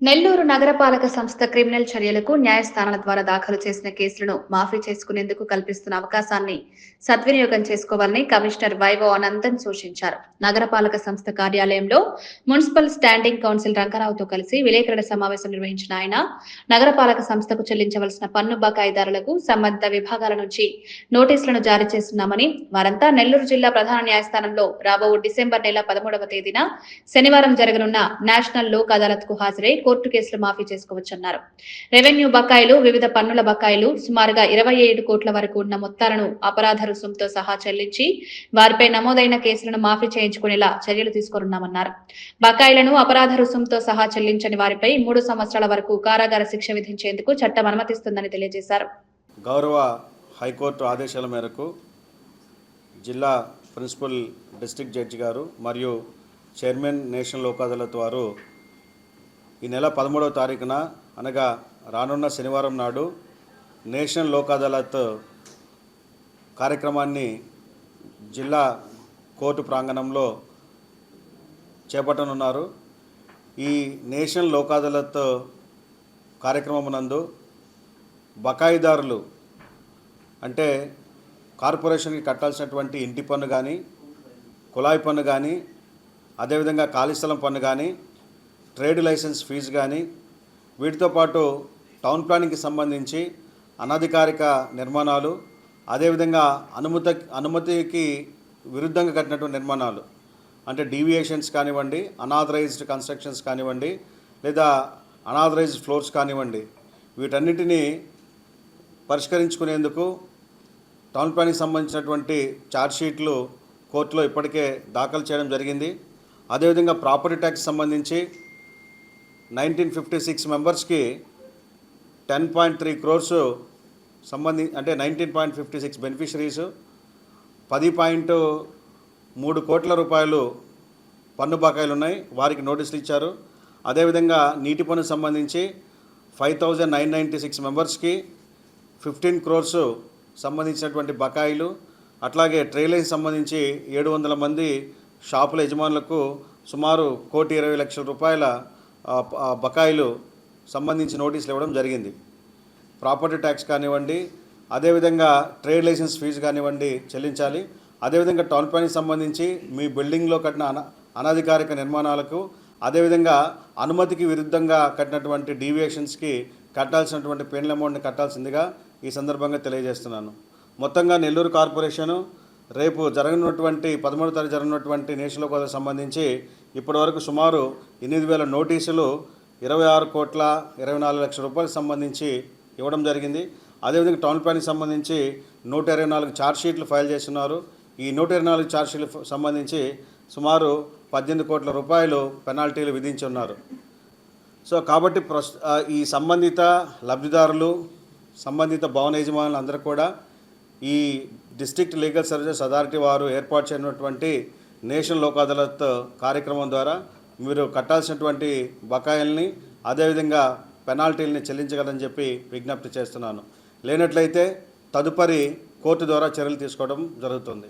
నెల్లూరు నగరపాలక సంస్థ క్రిమినల్ చర్యలకు న్యాయస్థానాల ద్వారా దాఖలు చేసిన కేసులను మాఫీ చేసుకునేందుకు కల్పిస్తున్న అవకాశాన్ని సద్వినియోగం చేసుకోవాలని కమిషనర్ వైవో అనంతన్ సూచించారు. నగరపాలక సంస్థ కార్యాలయంలో మున్సిపల్ స్టాండింగ్ కౌన్సిల్ రంగారావుతో కలిసి విలేకరుల సమావేశం నిర్వహించిన ఆయన నగరపాలక సంస్థకు చెల్లించవలసిన పన్ను బకాయిదారులకు సంబంధిత విభాగాల నుంచి నోటీసులను జారీ చేస్తున్నామని వారంతా నెల్లూరు జిల్లా ప్రధాన న్యాయస్థానంలో రాబో డిసెంబర్ నెల పదమూడవ తేదీన శనివారం జరగనున్న నేషనల్ లోక్ అదాలత్కు హాజరై కోర్టు కేసులు మాఫీ చేసుకోవచ్చన్నారు. రెవెన్యూ బకాయిలు వివిధ పన్నుల బకాయిలు సుమారుగా ఇరవై ఏడు కోట్ల వరకు ఉన్న మొత్తాలను అపరాధ రుసుంతో సహా చెల్లించి వారిపై నమోదైన కేసులను మాఫీ చేయించుకునేలా చర్యలు తీసుకున్నామన్నారు బకాయిలను అపరాధ రుసుంతో సహా చెల్లించని వారిపై మూడు సంవత్సరాల వరకు కారాగార శిక్ష విధించేందుకు చట్టం అనుమతిస్తుందని తెలియజేశారు. గౌరవ హైకోర్టు ఆదేశాల మేరకు జిల్లా ప్రిన్సిపల్ డిస్ట్రిక్ట్ జడ్జి గారు మరియు చైర్మన్ నేషనల్ లోక్ అదాలత్ వారు ఈ నెల పదమూడవ తారీఖున అనగా రానున్న శనివారం నాడు నేషనల్ లోక్ అదాలత్ కార్యక్రమాన్ని జిల్లా కోర్టు ప్రాంగణంలో చేపట్టనున్నారు. ఈ నేషనల్ లోక్ అదాలత్ కార్యక్రమమునందు బకాయిదారులు అంటే కార్పొరేషన్కి కట్టాల్సినటువంటి ఇంటి పన్ను కానీ కుళాయి పన్ను కానీ అదేవిధంగా ఖాళీ స్థలం పన్ను కానీ ట్రేడ్ లైసెన్స్ ఫీజు కానీ వీటితో పాటు టౌన్ ప్లానింగ్కి సంబంధించి అనధికారిక నిర్మాణాలు అదేవిధంగా అనుమతి అనుమతికి విరుద్ధంగా కట్టినటువంటి నిర్మాణాలు. అంటే డీవియేషన్స్ కానివ్వండి అనాథరైజ్డ్ కన్స్ట్రక్షన్స్ కానివ్వండి లేదా అనాథరైజ్డ్ ఫ్లోర్స్ కానివ్వండి వీటన్నిటినీ పరిష్కరించుకునేందుకు టౌన్ ప్లానింగ్ సంబంధించినటువంటి ఛార్జ్షీట్లు కోర్టులో ఇప్పటికే దాఖలు చేయడం జరిగింది. అదేవిధంగా ప్రాపర్టీ ట్యాక్స్ సంబంధించి నైన్టీన్ ఫిఫ్టీ సిక్స్ మెంబర్స్కి టెన్ పాయింట్ త్రీ క్రోర్స్ సంబంధి అంటే nineteen point fifty six beneficiaries పది పాయింట్ మూడు కోట్ల రూపాయలు పన్ను బకాయిలు ఉన్నాయి వారికి నోటీసులు ఇచ్చారు. అదేవిధంగా నీటి పన్ను సంబంధించి five thousand nine ninety six మెంబర్స్కి ఫిఫ్టీన్ క్రోర్స్ సంబంధించినటువంటి బకాయిలు అట్లాగే ట్రైలైన్ సంబంధించి ఏడు వందల మంది షాపుల యజమానులకు సుమారు కోటి ఇరవై లక్షల రూపాయల బకాయిలు సంబంధించి నోటీసులు ఇవ్వడం జరిగింది. ప్రాపర్టీ ట్యాక్స్ కానివ్వండి అదేవిధంగా ట్రేడ్ లైసెన్స్ ఫీజు కానివ్వండి చెల్లించాలి. అదేవిధంగా టౌన్ ప్లానింగ్ సంబంధించి మీ బిల్డింగ్లో కట్టిన అన అనధికారిక నిర్మాణాలకు అదేవిధంగా అనుమతికి విరుద్ధంగా కట్టినటువంటి డీవియేషన్స్కి కట్టాల్సినటువంటి పెన్ల అమౌంట్ని కట్టాల్సిందిగా ఈ సందర్భంగా తెలియజేస్తున్నాను. మొత్తంగా నెల్లూరు కార్పొరేషను రేపు జరగనున్నటువంటి పదమూడు తారీఖు జరగనున్నటువంటి నేషనల్ కోదకు సంబంధించి ఇప్పటివరకు సుమారు ఎనిమిది వేల నోటీసులు ఇరవై ఆరు కోట్ల ఇరవై నాలుగు లక్షల రూపాయలకు సంబంధించి ఇవ్వడం జరిగింది. అదేవిధంగా టౌన్ ప్లాన్కి సంబంధించి నూట ఇరవై నాలుగు ఛార్జ్షీట్లు ఫైల్ చేస్తున్నారు. ఈ నూట ఇరవై నాలుగు ఛార్జ్షీట్లు సంబంధించి సుమారు పద్దెనిమిది కోట్ల రూపాయలు పెనాల్టీలు విధించి ఉన్నారు సో కాబట్టి ప్రస్ ఈ సంబంధిత లబ్ధిదారులు సంబంధిత భవన యజమానులు అందరూ కూడా ఈ డిస్ట్రిక్ట్ లీగల్ సర్వీసెస్ అథారిటీ వారు ఏర్పాటు చేయనటువంటి నేషనల్ లోక్ అదాలత్ కార్యక్రమం ద్వారా మీరు కట్టాల్సినటువంటి బకాయిల్ని అదేవిధంగా పెనాల్టీల్ని చెల్లించగలని చెప్పి విజ్ఞప్తి చేస్తున్నాను. లేనట్లయితే తదుపరి కోర్టు ద్వారా చర్యలు తీసుకోవడం జరుగుతుంది.